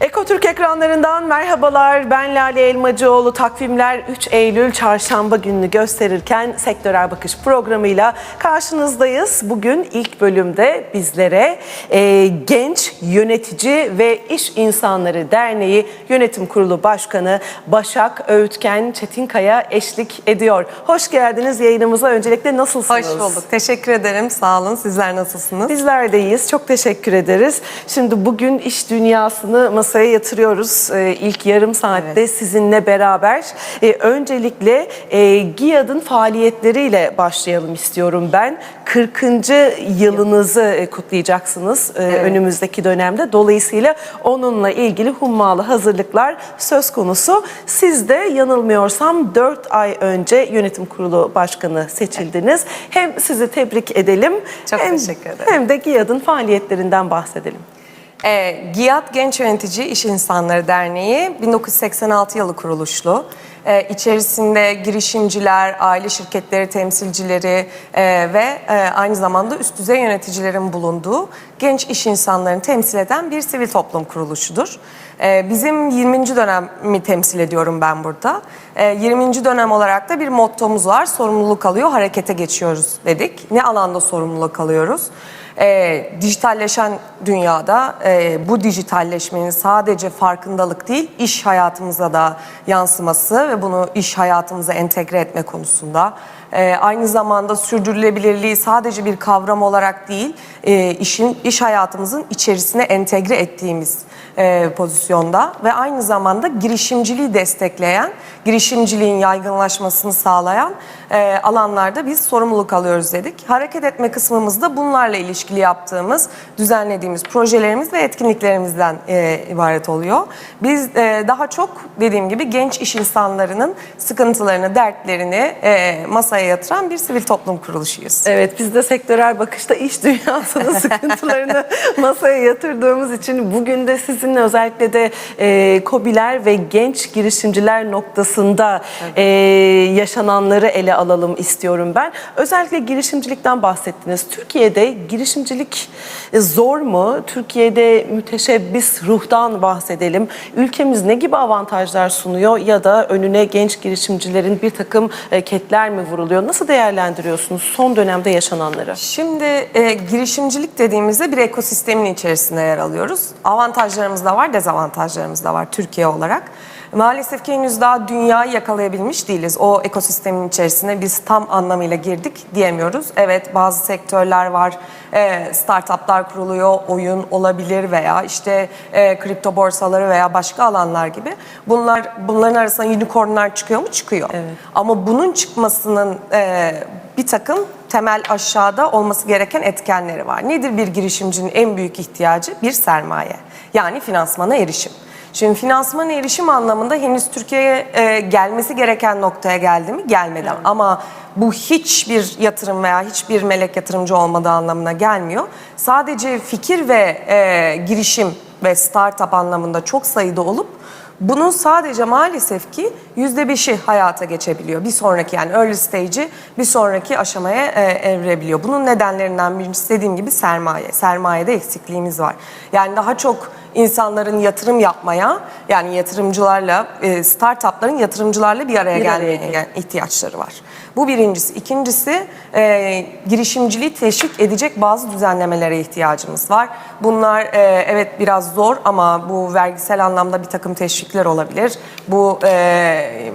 Ekotürk ekranlarından merhabalar. Ben Lale Elmacıoğlu. Takvimler 3 Eylül çarşamba gününü gösterirken Sektörel Bakış programıyla karşınızdayız. Bugün ilk bölümde bizlere e, Genç Yönetici ve İş İnsanları Derneği Yönetim Kurulu Başkanı Başak Öğütken Çetinkaya eşlik ediyor. Hoş geldiniz yayınımıza. Öncelikle nasılsınız? Hoş bulduk. Teşekkür ederim. Sağ olun. Sizler nasılsınız? Bizler de iyiyiz. Çok teşekkür ederiz. Şimdi bugün iş dünyasını masaya yatırıyoruz. Ee, ilk yarım saatte sizinle beraber. Ee, öncelikle e, GİAD'ın faaliyetleriyle başlayalım istiyorum ben. 40. yılınızı e, kutlayacaksınız e, önümüzdeki dönemde. Dolayısıyla onunla ilgili hummalı hazırlıklar söz konusu. Siz de yanılmıyorsam 4 ay önce yönetim kurulu başkanı seçildiniz. Hem sizi tebrik edelim. Çok hem, teşekkür ederim. Hem de GİAD'ın faaliyetlerinden bahsedelim. Ee, GİAD Genç Yönetici İş İnsanları Derneği 1986 yılı kuruluşlu. Ee, içerisinde girişimciler, aile şirketleri temsilcileri e, ve e, aynı zamanda üst düzey yöneticilerin bulunduğu genç iş insanlarını temsil eden bir sivil toplum kuruluşudur. Ee, bizim 20. dönemi temsil ediyorum ben burada. Ee, 20. dönem olarak da bir mottomuz var. Sorumluluk alıyor, harekete geçiyoruz dedik. Ne alanda sorumluluk alıyoruz? E, dijitalleşen dünyada e, bu dijitalleşmenin sadece farkındalık değil, iş hayatımıza da yansıması ve bunu iş hayatımıza entegre etme konusunda. E, aynı zamanda sürdürülebilirliği sadece bir kavram olarak değil, e, işin iş hayatımızın içerisine entegre ettiğimiz e, pozisyonda ve aynı zamanda girişimciliği destekleyen, girişimciliğin yaygınlaşmasını sağlayan e, alanlarda biz sorumluluk alıyoruz dedik. Hareket etme kısmımızda bunlarla ilişkili yaptığımız, düzenlediğimiz projelerimiz ve etkinliklerimizden e, ibaret oluyor. Biz e, daha çok dediğim gibi genç iş insanlarının sıkıntılarını, dertlerini e, masaya yatıran bir sivil toplum kuruluşuyuz. Evet biz de sektörel bakışta iş dünyasının sıkıntılarını masaya yatırdığımız için bugün de sizinle özellikle de e, KOBİ'ler ve genç girişimciler noktasında e, yaşananları ele alalım istiyorum ben. Özellikle girişimcilikten bahsettiniz. Türkiye'de girişimcilik zor mu? Türkiye'de müteşebbis ruhtan bahsedelim. Ülkemiz ne gibi avantajlar sunuyor ya da önüne genç girişimcilerin bir takım e, ketler mi vuruluyor? Nasıl değerlendiriyorsunuz son dönemde yaşananları? Şimdi e, girişimcilik dediğimizde bir ekosistemin içerisinde yer alıyoruz. Avantajlarımız da var, dezavantajlarımız da var Türkiye olarak. Maalesef ki henüz daha dünyayı yakalayabilmiş değiliz. O ekosistemin içerisine biz tam anlamıyla girdik diyemiyoruz. Evet bazı sektörler var, e, startuplar kuruluyor, oyun olabilir veya işte e, kripto borsaları veya başka alanlar gibi. Bunlar bunların arasında unicornlar çıkıyor mu? Çıkıyor. Ama bunun çıkmasının e, bir takım temel aşağıda olması gereken etkenleri var. Nedir bir girişimcinin en büyük ihtiyacı? Bir sermaye. Yani finansmana erişim. Şimdi finansman erişim anlamında henüz Türkiye'ye e, gelmesi gereken noktaya geldi mi? Gelmedi. Ama bu hiçbir yatırım veya hiçbir melek yatırımcı olmadığı anlamına gelmiyor. Sadece fikir ve e, girişim ve startup anlamında çok sayıda olup bunun sadece maalesef ki yüzde beşi hayata geçebiliyor. Bir sonraki yani early stage'i bir sonraki aşamaya e, evrebiliyor. Bunun nedenlerinden birincisi dediğim gibi sermaye. Sermayede eksikliğimiz var. Yani daha çok insanların yatırım yapmaya yani yatırımcılarla e, startupların yatırımcılarla bir araya Bir gelmeye gel- gel- ihtiyaçları var. Bu birincisi. İkincisi e, girişimciliği teşvik edecek bazı düzenlemelere ihtiyacımız var. Bunlar e, evet biraz zor ama bu vergisel anlamda bir takım teşvikler olabilir. Bu e,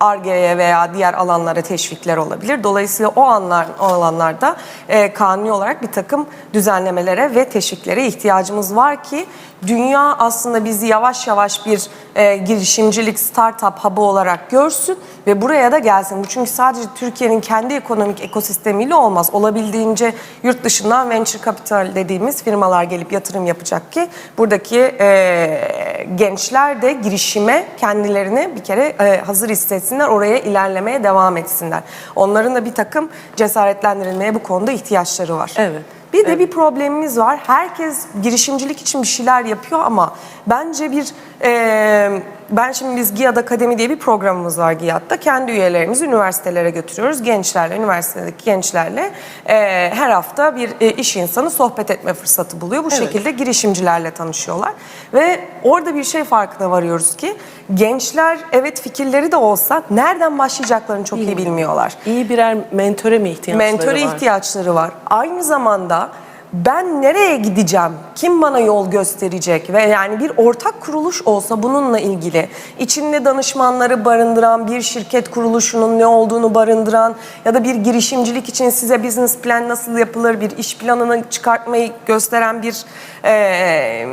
ARGE'ye veya diğer alanlara teşvikler olabilir. Dolayısıyla o anlar o alanlarda e, kanuni olarak bir takım düzenlemelere ve teşviklere ihtiyacımız var ki dünya aslında bizi yavaş yavaş bir e, girişimcilik startup hub'ı olarak görsün ve buraya da gelsin. Bu çünkü sadece Türkiye'nin kendi ekonomik ekosistemiyle olmaz. Olabildiğince yurt dışından venture capital dediğimiz firmalar gelip yatırım yapacak ki buradaki e, gençler de girişime kendilerini bir kere e, hazır hissetsinler, oraya ilerlemeye devam etsinler. Onların da bir takım cesaretlendirilmeye bu konuda ihtiyaçları var. Evet. Bir de bir problemimiz var. Herkes girişimcilik için bir şeyler yapıyor ama bence bir e, ben şimdi biz GİAD Akademi diye bir programımız var GİAD'da. Kendi üyelerimizi üniversitelere götürüyoruz. Gençlerle, üniversitedeki gençlerle e, her hafta bir e, iş insanı sohbet etme fırsatı buluyor. Bu şekilde girişimcilerle tanışıyorlar. Ve orada bir şey farkına varıyoruz ki gençler evet fikirleri de olsa nereden başlayacaklarını çok iyi bilmiyorlar. İyi birer mentöre mi ihtiyaçları Mentöre var? ihtiyaçları var. Aynı zamanda ben nereye gideceğim? Kim bana yol gösterecek? Ve yani bir ortak kuruluş olsa bununla ilgili içinde danışmanları barındıran bir şirket kuruluşunun ne olduğunu barındıran ya da bir girişimcilik için size business plan nasıl yapılır, bir iş planını çıkartmayı gösteren bir eee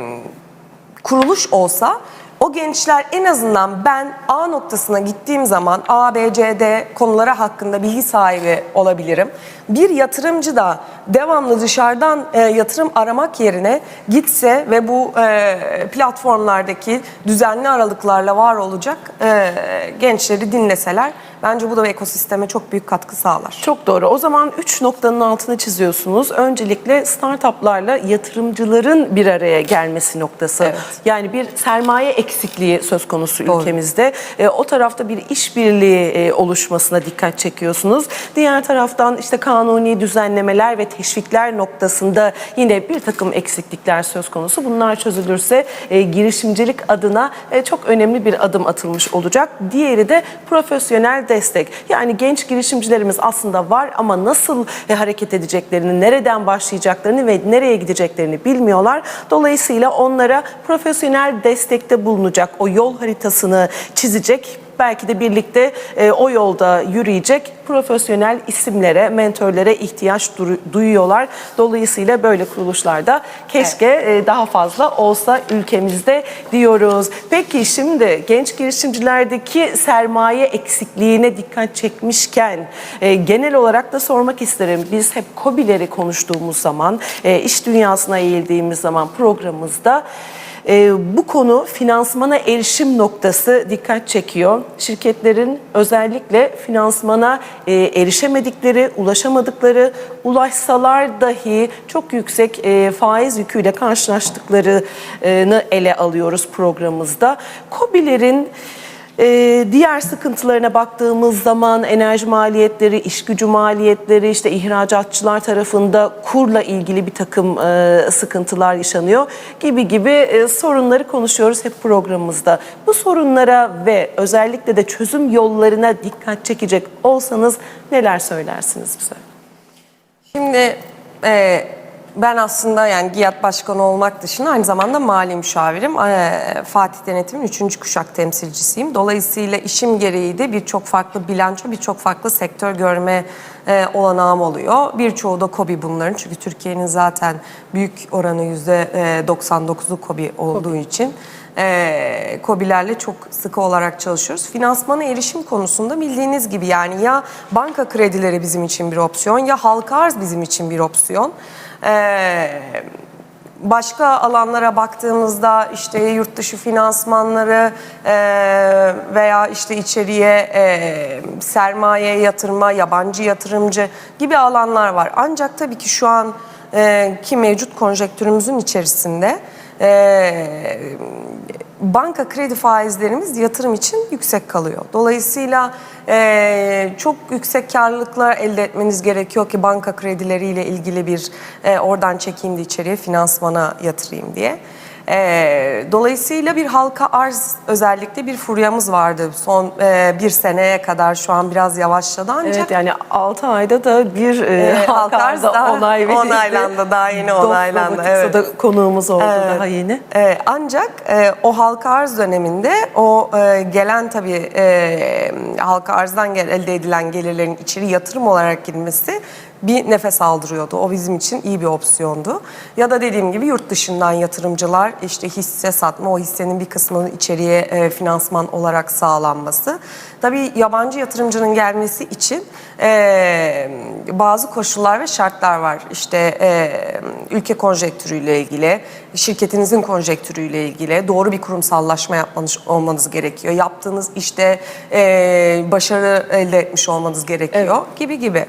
kuruluş olsa o gençler en azından ben A noktasına gittiğim zaman A, B, C, D konuları hakkında bilgi sahibi olabilirim. Bir yatırımcı da devamlı dışarıdan e, yatırım aramak yerine gitse ve bu e, platformlardaki düzenli aralıklarla var olacak e, gençleri dinleseler bence bu da ekosisteme çok büyük katkı sağlar. Çok doğru. O zaman üç noktanın altını çiziyorsunuz. Öncelikle startuplarla yatırımcıların bir araya gelmesi noktası. Evet. Yani bir sermaye eksikliği söz konusu Doğru. ülkemizde. E, o tarafta bir işbirliği e, oluşmasına dikkat çekiyorsunuz. Diğer taraftan işte kanuni düzenlemeler ve teşvikler noktasında yine bir takım eksiklikler söz konusu. Bunlar çözülürse e, girişimcilik adına e, çok önemli bir adım atılmış olacak. Diğeri de profesyonel destek. Yani genç girişimcilerimiz aslında var ama nasıl e, hareket edeceklerini, nereden başlayacaklarını ve nereye gideceklerini bilmiyorlar. Dolayısıyla onlara profesyonel destekte bulunacak, o yol haritasını çizecek belki de birlikte e, o yolda yürüyecek profesyonel isimlere, mentörlere ihtiyaç du- duyuyorlar. Dolayısıyla böyle kuruluşlarda keşke e, daha fazla olsa ülkemizde diyoruz. Peki şimdi genç girişimcilerdeki sermaye eksikliğine dikkat çekmişken e, genel olarak da sormak isterim. Biz hep KOBİ'leri konuştuğumuz zaman, e, iş dünyasına eğildiğimiz zaman programımızda ee, bu konu finansmana erişim noktası dikkat çekiyor. Şirketlerin özellikle finansmana e, erişemedikleri, ulaşamadıkları, ulaşsalar dahi çok yüksek e, faiz yüküyle karşılaştıklarını ele alıyoruz programımızda. KOBİ'lerin ee, diğer sıkıntılarına baktığımız zaman enerji maliyetleri, iş gücü maliyetleri, işte ihracatçılar tarafında kurla ilgili bir takım e, sıkıntılar yaşanıyor gibi gibi e, sorunları konuşuyoruz hep programımızda. Bu sorunlara ve özellikle de çözüm yollarına dikkat çekecek olsanız neler söylersiniz bize? Şimdi e, ben aslında yani GİAD Başkanı olmak dışında aynı zamanda mali müşavirim. E, Fatih Denetim'in 3. kuşak temsilcisiyim. Dolayısıyla işim gereği de birçok farklı bilanço, birçok farklı sektör görme e, olanağım oluyor. Birçoğu da KOBİ bunların. Çünkü Türkiye'nin zaten büyük oranı %99'u KOBİ olduğu için e, KOBİ'lerle çok sıkı olarak çalışıyoruz. Finansmana erişim konusunda bildiğiniz gibi yani ya banka kredileri bizim için bir opsiyon ya halka arz bizim için bir opsiyon. E, başka alanlara baktığımızda işte yurt dışı finansmanları e, veya işte içeriye e, sermaye yatırma, yabancı yatırımcı gibi alanlar var. Ancak tabii ki şu an e, ki mevcut konjektürümüzün içerisinde banka kredi faizlerimiz yatırım için yüksek kalıyor. Dolayısıyla e, çok yüksek karlılıklar elde etmeniz gerekiyor ki banka kredileriyle ilgili bir e, oradan çekeyim de içeriye finansmana yatırayım diye. E, dolayısıyla bir halka arz özellikle bir furyamız vardı son e, bir seneye kadar şu an biraz yavaşladı ancak Evet yani 6 ayda da bir e, Ee, halka arzda onay verildi. onaylandı, daha yeni onaylandı, evet. da konuğumuz oldu Evet. daha yeni. Ee, ancak e, o halka arz döneminde o e, gelen tabii e, halka arzdan gel, elde edilen gelirlerin içeri yatırım olarak girmesi bir nefes aldırıyordu. O bizim için iyi bir opsiyondu. Ya da dediğim gibi yurt dışından yatırımcılar işte hisse satma, o hissenin bir kısmının içeriye e, finansman olarak sağlanması. Tabii yabancı yatırımcının gelmesi için e, bazı koşullar ve şartlar var. İşte e, ülke konjektürüyle ilgili, şirketinizin konjektürüyle ilgili doğru bir kurumsallaşma yapmanız olmanız gerekiyor. Yaptığınız işte e, başarı elde etmiş olmanız gerekiyor gibi gibi.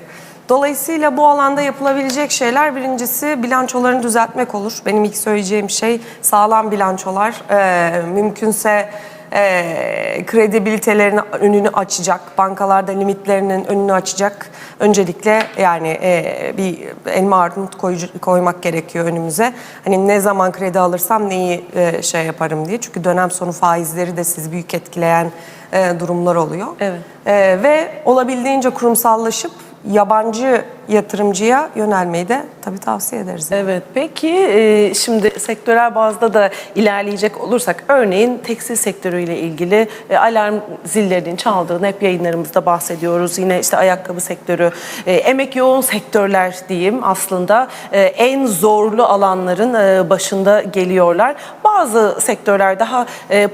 Dolayısıyla bu alanda yapılabilecek şeyler birincisi bilançolarını düzeltmek olur. Benim ilk söyleyeceğim şey sağlam bilançolar. E, mümkünse e, kredibilitelerinin önünü açacak, bankalarda limitlerinin önünü açacak. Öncelikle yani e, bir elma armut koyucu- koymak gerekiyor önümüze. Hani ne zaman kredi alırsam neyi e, şey yaparım diye. Çünkü dönem sonu faizleri de sizi büyük etkileyen e, durumlar oluyor. Evet. E, ve olabildiğince kurumsallaşıp yabancı yatırımcıya yönelmeyi de tabii tavsiye ederiz. Evet peki e, şimdi sektörel bazda da ilerleyecek olursak örneğin tekstil sektörüyle ilgili e, alarm zillerinin çaldığını hep yayınlarımızda bahsediyoruz. Yine işte ayakkabı sektörü, e, emek yoğun sektörler diyeyim aslında en zorlu alanların başında geliyorlar. Bazı sektörler daha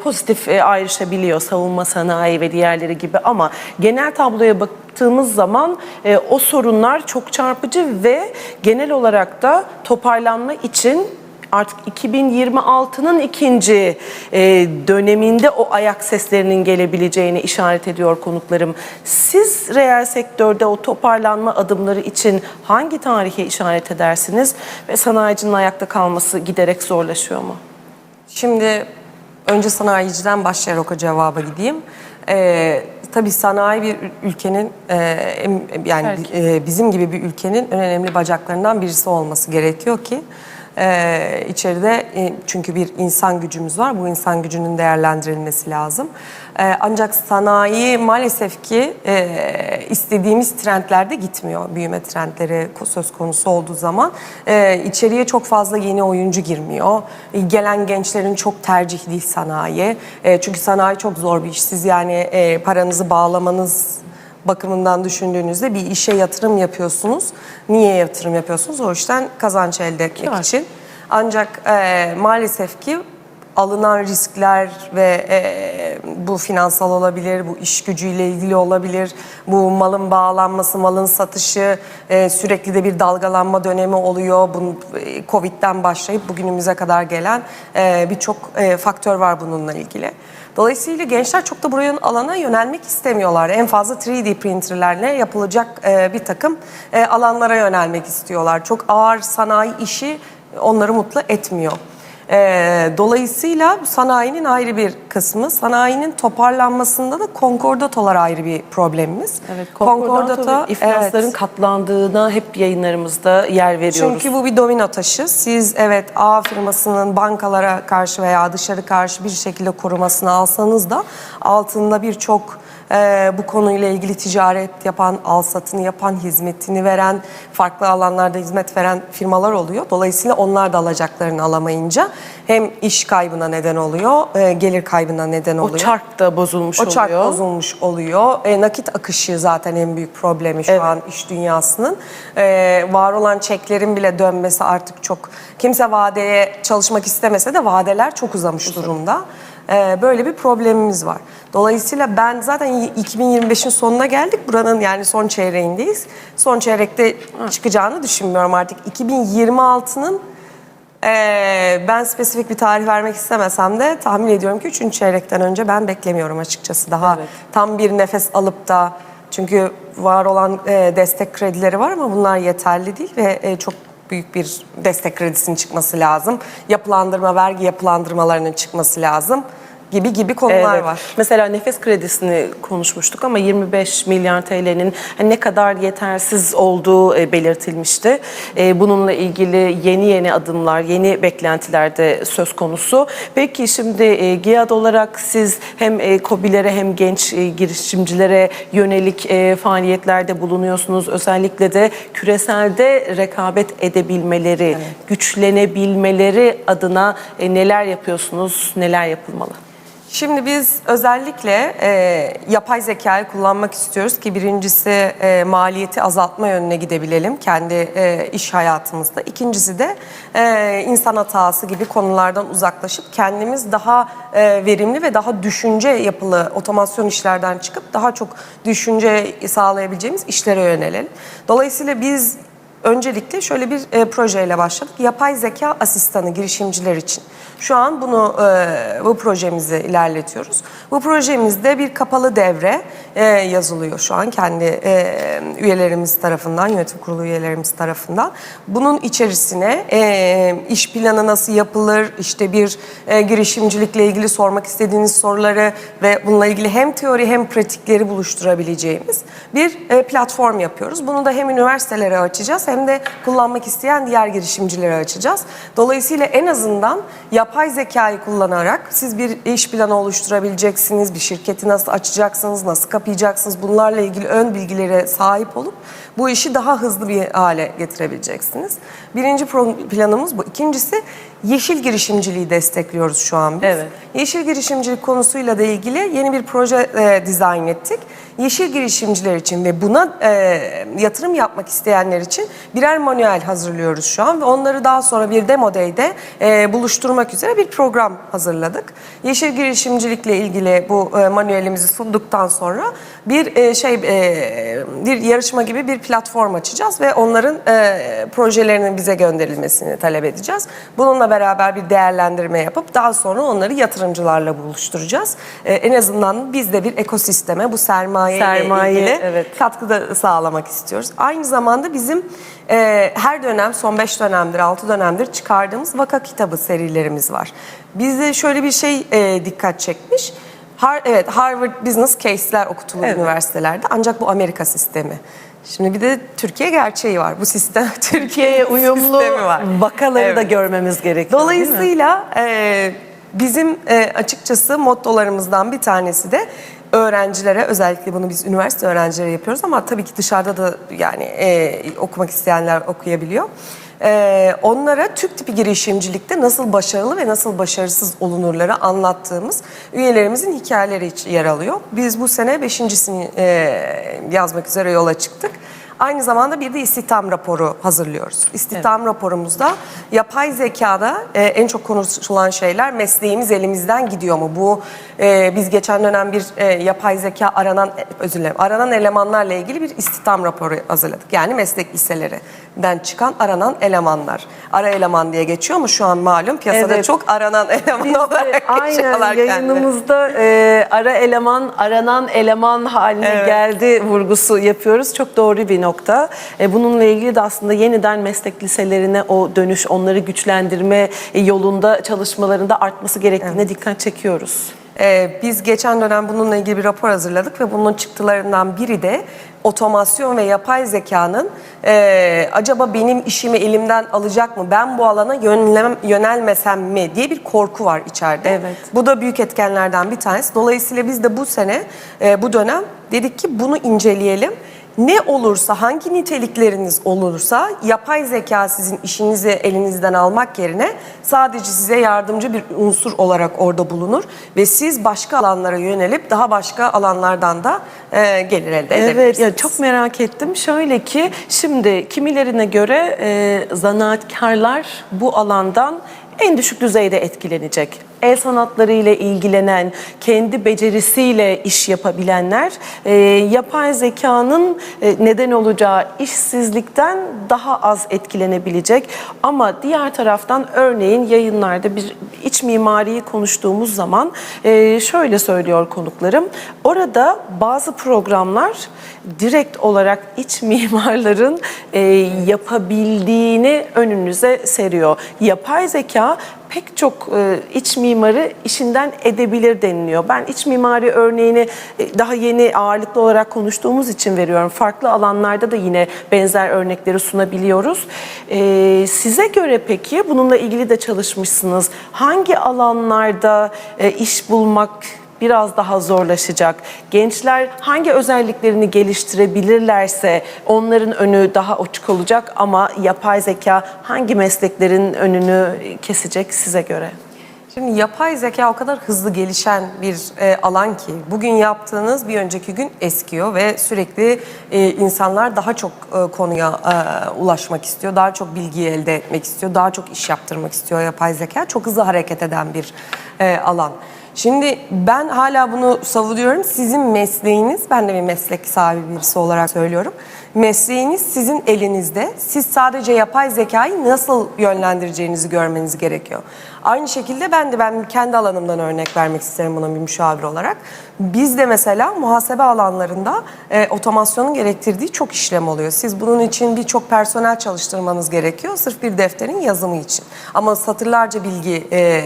pozitif ayrışabiliyor savunma sanayi ve diğerleri gibi ama genel tabloya baktığımız zaman o sorunlar çok çarpıcı ve genel olarak da toparlanma için artık 2026'nın ikinci e, döneminde o ayak seslerinin gelebileceğini işaret ediyor konuklarım. Siz reel sektörde o toparlanma adımları için hangi tarihe işaret edersiniz ve sanayicinin ayakta kalması giderek zorlaşıyor mu? Şimdi önce sanayiciden başlayarak o cevaba gideyim. Ee, tabii sanayi bir ülkenin e, em- yani e, bizim gibi bir ülkenin en önemli bacaklarından birisi olması gerekiyor ki e, içeride e, çünkü bir insan gücümüz var. Bu insan gücünün değerlendirilmesi lazım. E, ancak sanayi maalesef ki e, istediğimiz trendlerde gitmiyor. Büyüme trendleri söz konusu olduğu zaman e, içeriye çok fazla yeni oyuncu girmiyor. Gelen gençlerin çok tercih değil sanayi. Çünkü sanayi çok zor bir iş. Siz yani paranızı bağlamanız bakımından düşündüğünüzde bir işe yatırım yapıyorsunuz. Niye yatırım yapıyorsunuz? O işten kazanç elde etmek Kâr. için. Ancak e, maalesef ki alınan riskler ve e, bu finansal olabilir, bu iş gücüyle ilgili olabilir, bu malın bağlanması, malın satışı, e, sürekli de bir dalgalanma dönemi oluyor. Bunun, e, Covid'den başlayıp bugünümüze kadar gelen e, birçok e, faktör var bununla ilgili. Dolayısıyla gençler çok da buraya alana yönelmek istemiyorlar. En fazla 3D printerlerle yapılacak e, bir takım e, alanlara yönelmek istiyorlar. Çok ağır sanayi işi onları mutlu etmiyor. E, dolayısıyla sanayinin ayrı bir kısmı, sanayinin toparlanmasında da konkordatolar ayrı bir problemimiz. Evet, konkordato ve iflasların evet. katlandığına hep yayınlarımızda yer veriyoruz. Çünkü bu bir domino taşı. Siz evet A firmasının bankalara karşı veya dışarı karşı bir şekilde korumasını alsanız da altında birçok e, bu konuyla ilgili ticaret yapan, al satını yapan, hizmetini veren, farklı alanlarda hizmet veren firmalar oluyor. Dolayısıyla onlar da alacaklarını alamayınca hem iş kaybına neden oluyor, e, gelir kaybına neden oluyor. o çark da bozulmuş O oluyor. çark bozulmuş oluyor. E, nakit akışı zaten en büyük problemi şu Evet. an iş dünyasının. E, var olan çeklerin bile dönmesi artık çok... Kimse vadeye çalışmak istemese de vadeler çok uzamış durumda. E, böyle bir problemimiz var. Dolayısıyla ben zaten 2025'in sonuna geldik. Buranın yani son çeyreğindeyiz. Son çeyrekte çıkacağını düşünmüyorum artık. 2026'nın ee, ben spesifik bir tarih vermek istemesem de tahmin ediyorum ki 3. çeyrekten önce ben beklemiyorum açıkçası. Daha Evet. tam bir nefes alıp da çünkü var olan e, destek kredileri var ama bunlar yeterli değil ve e, çok büyük bir destek kredisinin çıkması lazım. Yapılandırma, vergi yapılandırmalarının çıkması lazım gibi gibi konular Evet. var. Mesela nefes kredisini konuşmuştuk ama 25 milyar TL'nin hani ne kadar yetersiz olduğu e, belirtilmişti. E, Bununla ilgili yeni yeni adımlar, yeni beklentiler de söz konusu. Peki şimdi e, GİAD olarak siz hem e, KOBİ'lere hem genç girişimcilere yönelik faaliyetlerde bulunuyorsunuz. Özellikle de küreselde rekabet edebilmeleri, güçlenebilmeleri adına neler yapıyorsunuz, neler yapılmalı? Şimdi biz özellikle e, yapay zekayı kullanmak istiyoruz ki birincisi e, maliyeti azaltma yönüne gidebilelim kendi e, iş hayatımızda. İkincisi de e, insan hatası gibi konulardan uzaklaşıp kendimiz daha e, verimli ve daha düşünce yapılı otomasyon işlerden çıkıp daha çok düşünce sağlayabileceğimiz işlere yönelelim. Dolayısıyla biz Öncelikle şöyle bir e, projeyle başladık. Yapay zeka asistanı girişimciler için. Şu an bunu e, bu projemizi ilerletiyoruz. Bu projemizde bir kapalı devre e, yazılıyor şu an kendi e, üyelerimiz tarafından, yönetim kurulu üyelerimiz tarafından. Bunun içerisine e, iş planı nasıl yapılır, işte bir e, girişimcilikle ilgili sormak istediğiniz soruları ve bununla ilgili hem teori hem pratikleri buluşturabileceğimiz bir e, platform yapıyoruz. Bunu da hem üniversitelere açacağız hem de kullanmak isteyen diğer girişimcilere açacağız. Dolayısıyla en azından yapay zekayı kullanarak siz bir iş planı oluşturabileceksiniz, bir şirketi nasıl açacaksınız, nasıl kapayacaksınız bunlarla ilgili ön bilgilere sahip olup bu işi daha hızlı bir hale getirebileceksiniz. Birinci planımız bu. İkincisi yeşil girişimciliği destekliyoruz şu an biz. Evet. Yeşil girişimcilik konusuyla da ilgili yeni bir proje e, dizayn ettik. Yeşil girişimciler için ve buna e, yatırım yapmak isteyenler için birer manuel hazırlıyoruz şu an ve onları daha sonra bir demo day'de e, buluşturmak üzere bir program hazırladık. Yeşil girişimcilikle ilgili bu e, manuelimizi sunduktan sonra bir e, şey e, bir yarışma gibi bir platform açacağız ve onların e, projelerinin bize gönderilmesini talep edeceğiz. Bununla beraber bir değerlendirme yapıp daha sonra onları yatırımcılarla buluşturacağız. E, en azından biz de bir ekosisteme bu sermaye, Sermaye, ile ilgili evet. katkıda sağlamak istiyoruz. Aynı zamanda bizim e, her dönem son 5 dönemdir 6 dönemdir çıkardığımız vaka kitabı serilerimiz var. Bizde şöyle bir şey e, dikkat çekmiş. Har- evet Harvard Business Case'ler okutulur Evet. üniversitelerde ancak bu Amerika sistemi. Şimdi bir de Türkiye gerçeği var. Bu sistem Türkiye'ye uyumlu vakaları da Evet. görmemiz gerekiyor. Dolayısıyla e, bizim e, açıkçası mottolarımızdan bir tanesi de öğrencilere özellikle bunu biz üniversite öğrencileri yapıyoruz ama tabii ki dışarıda da yani e, okumak isteyenler okuyabiliyor. E, onlara Türk tipi girişimcilikte nasıl başarılı ve nasıl başarısız olunurları anlattığımız üyelerimizin hikayeleri yer alıyor. Biz bu sene beşincisini e, yazmak üzere yola çıktık. Aynı zamanda bir de istihdam raporu hazırlıyoruz. İstihdam raporumuzda yapay zekada e, en çok konuşulan şeyler mesleğimiz elimizden gidiyor mu? Bu e, biz geçen dönem bir e, yapay zeka aranan e, özür dilerim aranan elemanlarla ilgili bir istihdam raporu hazırladık. Yani meslek liselerinden çıkan aranan elemanlar. Ara eleman diye geçiyor mu şu an malum piyasada Evet. çok aranan eleman Biz olarak aynen yayınımızda e, ara eleman, aranan eleman haline Evet. geldi vurgusu yapıyoruz. Çok doğru bir nokta. E, bununla ilgili de aslında yeniden meslek liselerine o dönüş, onları güçlendirme yolunda çalışmalarında artması gerektiğine dikkat çekiyoruz. Ee, biz geçen dönem bununla ilgili bir rapor hazırladık ve bunun çıktılarından biri de otomasyon ve yapay zekanın e, acaba benim işimi elimden alacak mı, ben bu alana yönlem, yönelmesem mi diye bir korku var içeride. Evet. Bu da büyük etkenlerden bir tanesi. Dolayısıyla biz de bu sene, e, bu dönem dedik ki bunu inceleyelim. Ne olursa, hangi nitelikleriniz olursa yapay zeka sizin işinizi elinizden almak yerine sadece size yardımcı bir unsur olarak orada bulunur ve siz başka alanlara yönelip daha başka alanlardan da e, gelir elde Evet, edebilirsiniz. ya çok merak ettim. Şöyle ki şimdi kimilerine göre e, zanaatkarlar bu alandan en düşük düzeyde etkilenecek. El sanatları ile ilgilenen, kendi becerisiyle iş yapabilenler e, yapay zekanın e, neden olacağı işsizlikten daha az etkilenebilecek. Ama diğer taraftan örneğin yayınlarda bir iç mimariyi konuştuğumuz zaman e, şöyle söylüyor konuklarım. Orada bazı programlar direkt olarak iç mimarların e, yapabildiğini önünüze seriyor. Yapay zeka pek çok e, iç mimarı işinden edebilir deniliyor. Ben iç mimari örneğini e, daha yeni ağırlıklı olarak konuştuğumuz için veriyorum. Farklı alanlarda da yine benzer örnekleri sunabiliyoruz. E, size göre peki bununla ilgili de çalışmışsınız. Hangi alanlarda iş bulmak biraz daha zorlaşacak. Gençler hangi özelliklerini geliştirebilirlerse onların önü daha açık olacak ama yapay zeka hangi mesleklerin önünü kesecek size göre? Şimdi yapay zeka o kadar hızlı gelişen bir e, alan ki bugün yaptığınız bir önceki gün eskiyor ve sürekli e, insanlar daha çok e, konuya e, ulaşmak istiyor, daha çok bilgiyi elde etmek istiyor, daha çok iş yaptırmak istiyor yapay zeka. Çok hızlı hareket eden bir e, alan. Şimdi ben hala bunu savunuyorum. Sizin mesleğiniz, ben de bir meslek sahibi birisi olarak söylüyorum. Mesleğiniz sizin elinizde. Siz sadece yapay zekayı nasıl yönlendireceğinizi görmeniz gerekiyor. Aynı şekilde ben de ben kendi alanımdan örnek vermek isterim buna bir müşavir olarak. Biz de mesela muhasebe alanlarında e, otomasyonun gerektirdiği çok işlem oluyor. Siz bunun için birçok personel çalıştırmanız gerekiyor sırf bir defterin yazımı için. Ama satırlarca bilgi e,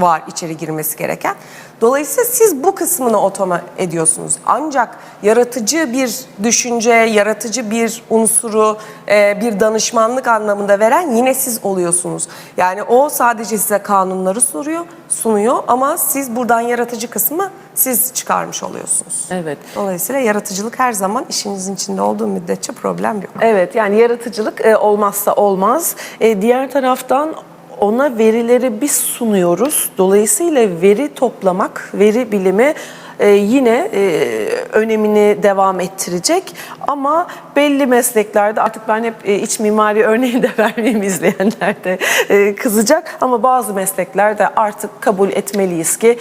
var içeri girmesi gereken. Dolayısıyla siz bu kısmını otoma ediyorsunuz. Ancak yaratıcı bir düşünce, yaratıcı bir unsuru, e, bir danışmanlık anlamında veren yine siz oluyorsunuz. Yani o sadece size kanunları soruyor, sunuyor ama siz buradan yaratıcı kısmı siz çıkarmış oluyorsunuz. Evet. Dolayısıyla yaratıcılık her zaman işinizin içinde olduğu müddetçe problem yok. Evet yani yaratıcılık e, olmazsa olmaz. E, diğer taraftan ona verileri biz sunuyoruz. Dolayısıyla veri toplamak, veri bilimi e, yine e, önemini devam ettirecek. Ama belli mesleklerde artık ben hep e, iç mimari örneği de vermeyeyim izleyenler de e, kızacak. Ama bazı mesleklerde artık kabul etmeliyiz ki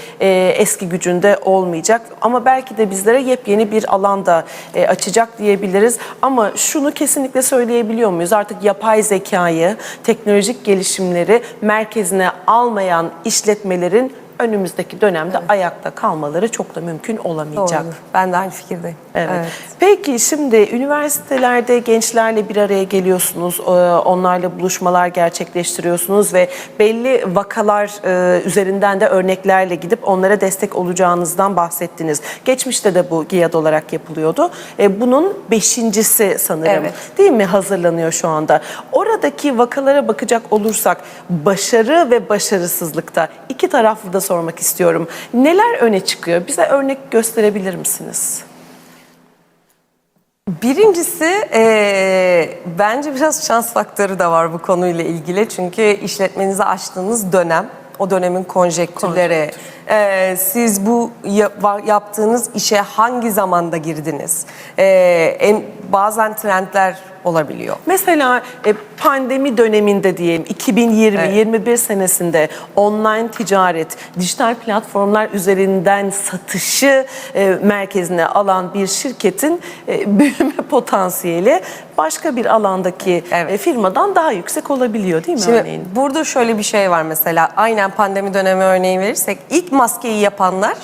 eski gücünde olmayacak. Ama belki de bizlere yepyeni bir alanda açacak diyebiliriz. Ama şunu kesinlikle söyleyebiliyor muyuz? Artık yapay zekayı, teknolojik gelişimleri merkezine almayan işletmelerin önümüzdeki dönemde ayakta kalmaları çok da mümkün olamayacak. Doğru. Ben de aynı fikirdeyim. Evet. Peki şimdi üniversitelerde gençlerle bir araya geliyorsunuz, e, onlarla buluşmalar gerçekleştiriyorsunuz ve belli vakalar e, üzerinden de örneklerle gidip onlara destek olacağınızdan bahsettiniz. Geçmişte de bu GİAD olarak yapılıyordu. E, Bunun beşincisi sanırım Evet. değil mi hazırlanıyor şu anda. Oradaki vakalara bakacak olursak başarı ve başarısızlıkta iki taraflı da sormak istiyorum. Neler öne çıkıyor? Bize örnek gösterebilir misiniz? Birincisi eee, bence biraz şans faktörü de var bu konuyla ilgili. Çünkü işletmenizi açtığınız dönem, o dönemin konjektürleri, eee, siz bu yaptığınız işe hangi zamanda girdiniz? Eee, en, bazen trendler olabiliyor. Mesela e, pandemi döneminde diyelim 2020-21 senesinde online ticaret, dijital platformlar üzerinden satışı e, merkezine alan bir şirketin e, büyüme potansiyeli başka bir alandaki Evet. e, firmadan daha yüksek olabiliyor değil mi Şimdi örneğin? burada şöyle bir şey var mesela aynen pandemi dönemi örneği verirsek ilk maskeyi yapanlar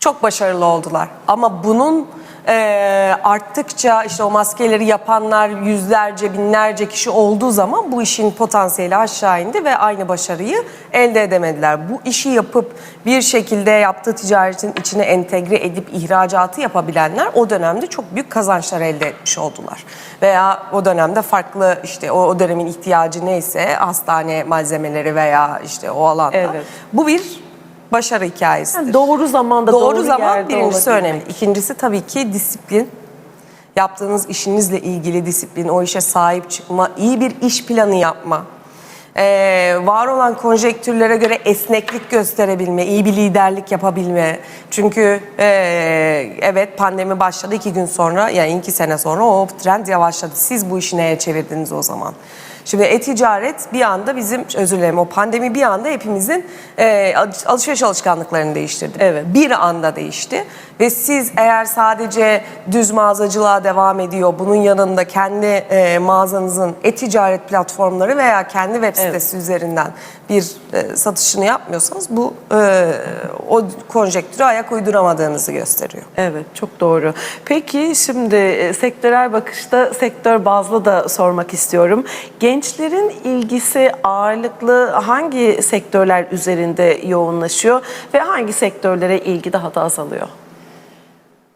çok başarılı oldular. Ama bunun eee, arttıkça işte o maskeleri yapanlar yüzlerce binlerce kişi olduğu zaman bu işin potansiyeli aşağı indi ve aynı başarıyı elde edemediler. Bu işi yapıp bir şekilde yaptığı ticaretin içine entegre edip ihracatı yapabilenler o dönemde çok büyük kazançlar elde etmiş oldular. Veya o dönemde farklı işte o, o dönemin ihtiyacı neyse hastane malzemeleri veya işte o alanda. Evet. Bu bir başarı hikayesidir. Yani doğru zamanda doğru, Doğru zaman birincisi olabilmek. önemli. İkincisi tabii ki disiplin. Yaptığınız işinizle ilgili disiplin, o işe sahip çıkma, iyi bir iş planı yapma. Ee, var olan konjektürlere göre esneklik gösterebilme, iyi bir liderlik yapabilme. Çünkü ee, evet pandemi başladı iki gün sonra, yani iki sene sonra o trend yavaşladı. Siz bu işi neye çevirdiniz o zaman? Şimdi e-ticaret bir anda bizim, özür dilerim o pandemi bir anda hepimizin e, alış- alışveriş alışkanlıklarını değiştirdi. Evet. Bir anda değişti. Ve siz eğer sadece düz mağazacılığa devam ediyor, bunun yanında kendi e, mağazanızın e-ticaret platformları veya kendi web sitesi üzerinden bir e, satışını yapmıyorsanız bu e, o konjektüre ayak uyduramadığınızı gösteriyor. Evet çok doğru. Peki şimdi e, sektörel bakışta sektör bazlı da sormak istiyorum. Gençlerin ilgisi ağırlıklı hangi sektörler üzerinde yoğunlaşıyor ve hangi sektörlere ilgi daha da azalıyor?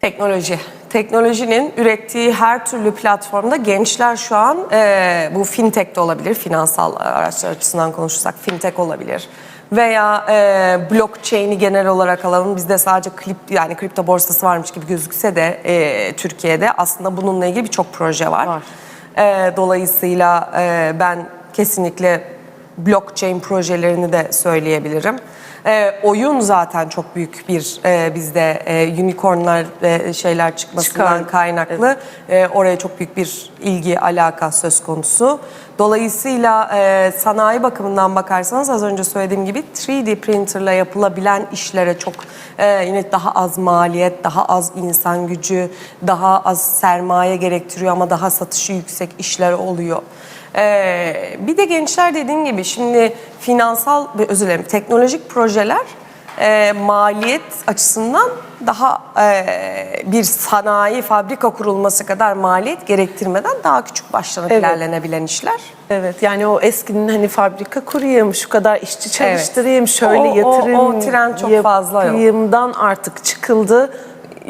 Teknoloji. Teknolojinin ürettiği her türlü platformda gençler şu an e, bu fintech de olabilir, finansal araçlar açısından konuşursak fintech olabilir. Veya e, blockchain'i genel olarak alalım. Bizde sadece klip yani kripto borsası varmış gibi gözükse de e, Türkiye'de aslında bununla ilgili birçok proje var. Var. E, dolayısıyla e, ben kesinlikle blockchain projelerini de söyleyebilirim. Ee, oyun zaten çok büyük bir e, bizde e, unicornlar ve şeyler çıkmasından Çıkar. kaynaklı e, oraya çok büyük bir ilgi alaka söz konusu. Dolayısıyla e, sanayi bakımından bakarsanız az önce söylediğim gibi 3D printerla yapılabilen işlere çok e, yine daha az maliyet, daha az insan gücü, daha az sermaye gerektiriyor ama daha satışı yüksek işler oluyor. Ee, bir de gençler dediğim gibi şimdi finansal ve özür dilerim teknolojik projeler e, maliyet açısından daha e, bir sanayi fabrika kurulması kadar maliyet gerektirmeden daha küçük başlanıp Evet. ilerlenebilen işler. Evet yani o eskinin hani fabrika kurayım, şu kadar işçi çalıştırayım, şöyle O- o- yatırım o trend çok fazla yok. yapayımdan artık çıkıldı.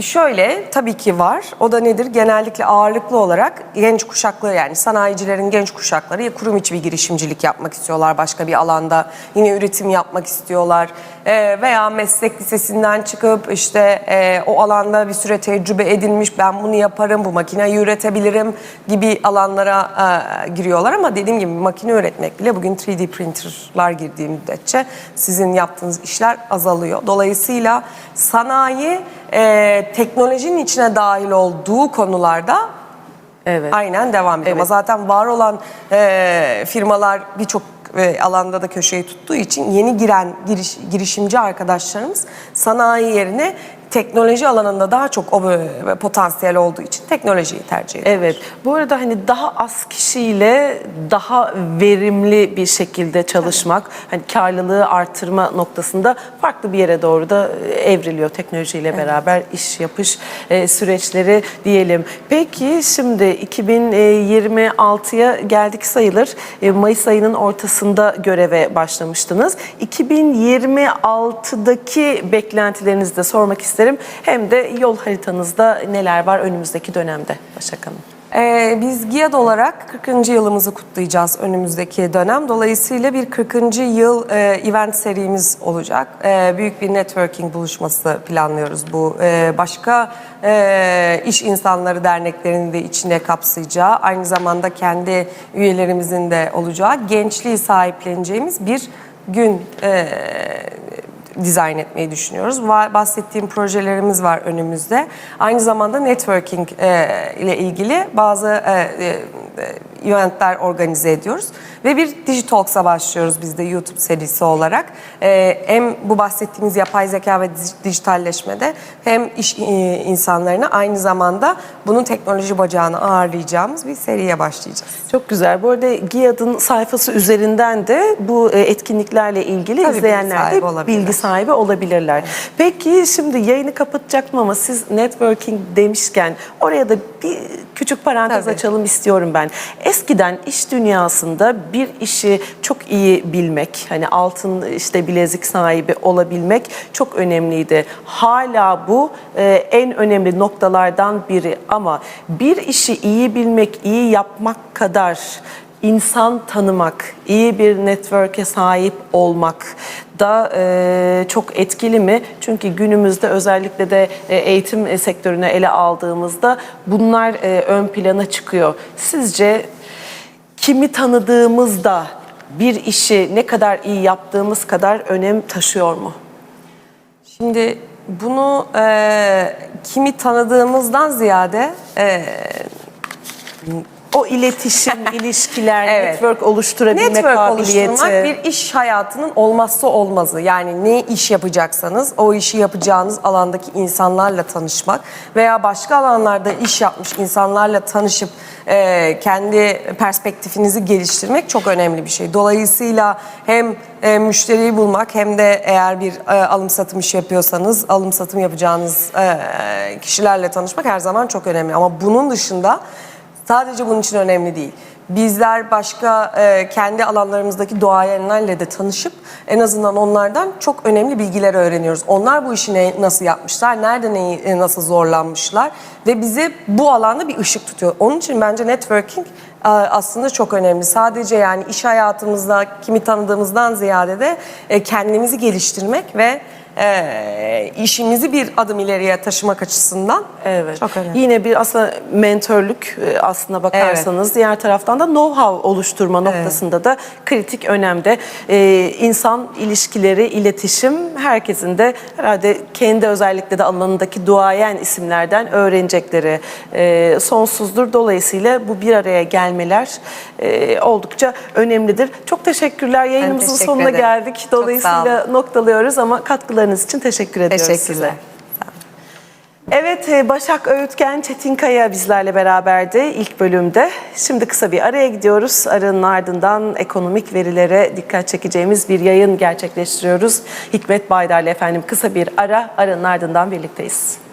Şöyle tabii ki var. O da nedir? Genellikle ağırlıklı olarak genç kuşakları yani sanayicilerin genç kuşakları ya kurum içi bir girişimcilik yapmak istiyorlar başka bir alanda. Yine üretim yapmak istiyorlar. Ee, veya meslek lisesinden çıkıp işte e, o alanda bir süre tecrübe edinmiş ben bunu yaparım, bu makineyi üretebilirim gibi alanlara e, giriyorlar. Ama dediğim gibi makine üretmek bile bugün 3D printerlar girdiği müddetçe sizin yaptığınız işler azalıyor. Dolayısıyla sanayi e, teknolojinin içine dahil olduğu konularda Evet. aynen devam ediyor. Ama Evet. zaten var olan e, firmalar birçok e, alanda da köşeyi tuttuğu için yeni giren giriş, girişimci arkadaşlarımız sanayi yerine teknoloji alanında daha çok o potansiyel olduğu için teknolojiyi tercih ediyor. Evet. Bu arada hani daha az kişiyle daha verimli bir şekilde çalışmak, hani karlılığı artırma noktasında farklı bir yere doğru da e, evriliyor teknolojiyle beraber iş yapış e, süreçleri diyelim. Peki şimdi 2026'ya geldik sayılır. E, Mayıs ayının ortasında göreve başlamıştınız. 2026'daki beklentilerinizi de sormak isterim. Hem de yol haritanızda neler var önümüzdeki dönemde Başak Hanım? Ee, biz GİAD olarak 40. yılımızı kutlayacağız önümüzdeki dönem. Dolayısıyla bir 40. yıl e, event serimiz olacak. E, büyük bir networking buluşması planlıyoruz. Bu e, başka e, iş insanları derneklerinin de içine kapsayacağı, aynı zamanda kendi üyelerimizin de olacağı, gençliği sahipleneceğimiz bir gün e, dizayn etmeyi düşünüyoruz. Bahsettiğim projelerimiz var önümüzde. Aynı zamanda networking e, ile ilgili bazı e, e, eventler organize ediyoruz. Ve bir Digitalks'a başlıyoruz biz de YouTube serisi olarak. E, hem bu bahsettiğimiz yapay zeka ve dij- dijitalleşmede hem iş e, insanlarına aynı zamanda bunun teknoloji bacağını ağırlayacağımız bir seriye başlayacağız. Çok güzel. Bu arada GİAD'ın sayfası üzerinden de bu e, etkinliklerle ilgili Tabii bilgi izleyenler sahibi de bilgi sahibi olabilirler. Peki şimdi yayını kapatacaktım ama siz networking demişken oraya da bir küçük parantez Tabii. açalım istiyorum ben. Eskiden iş dünyasında bir işi çok iyi bilmek, hani altın işte bilezik sahibi olabilmek çok önemliydi. Hala bu e, en önemli noktalardan biri ama bir işi iyi bilmek, iyi yapmak kadar insan tanımak, iyi bir network'e sahip olmak da e, çok etkili mi? Çünkü günümüzde özellikle de e, eğitim sektörüne ele aldığımızda bunlar e, ön plana çıkıyor. Sizce kimi tanıdığımızda bir işi ne kadar iyi yaptığımız kadar önem taşıyor mu? Şimdi bunu e, kimi tanıdığımızdan ziyade e, O iletişim, ilişkiler, Evet. network oluşturabilme Network kabiliyeti. oluşturmak bir iş hayatının olmazsa olmazı. Yani ne iş yapacaksanız o işi yapacağınız alandaki insanlarla tanışmak veya başka alanlarda iş yapmış insanlarla tanışıp e, kendi perspektifinizi geliştirmek çok önemli bir şey. Dolayısıyla hem e, müşteriyi bulmak hem de eğer bir e, alım satım işi yapıyorsanız alım satım yapacağınız e, kişilerle tanışmak her zaman çok önemli. Ama bunun dışında Sadece bunun için önemli değil. Bizler başka e, kendi alanlarımızdaki doğayenlerle de tanışıp en azından onlardan çok önemli bilgiler öğreniyoruz. Onlar bu işi ne- nasıl yapmışlar, nerede neyi, e, nasıl zorlanmışlar ve bizi bu alanda bir ışık tutuyor. Onun için bence networking e, aslında çok önemli. Sadece yani iş hayatımızda kimi tanıdığımızdan ziyade de e, kendimizi geliştirmek ve e, işimizi bir adım ileriye taşımak açısından Evet. çok önemli. Yine bir aslında mentörlük e, aslına bakarsanız diğer taraftan da know-how oluşturma noktasında da kritik önemde. Ee, insan ilişkileri, iletişim herkesin de herhalde kendi özellikle de alanındaki duayen isimlerden öğrenecekleri e, sonsuzdur. Dolayısıyla bu bir araya gelmeler e, oldukça önemlidir. Çok teşekkürler. Yayınımızın teşekkür sonuna ederim. geldik. Dolayısıyla noktalıyoruz ama katkılarınız için teşekkür ediyoruz size. Teşekkürler. Evet e, Başak Öğütgen Çetinkaya bizlerle beraberdi ilk bölümde. Şimdi kısa bir araya gidiyoruz. Aranın ardından ekonomik verilere dikkat çekeceğimiz bir yayın gerçekleştiriyoruz. Hikmet Baydar'la efendim kısa bir ara, aranın ardından birlikteyiz.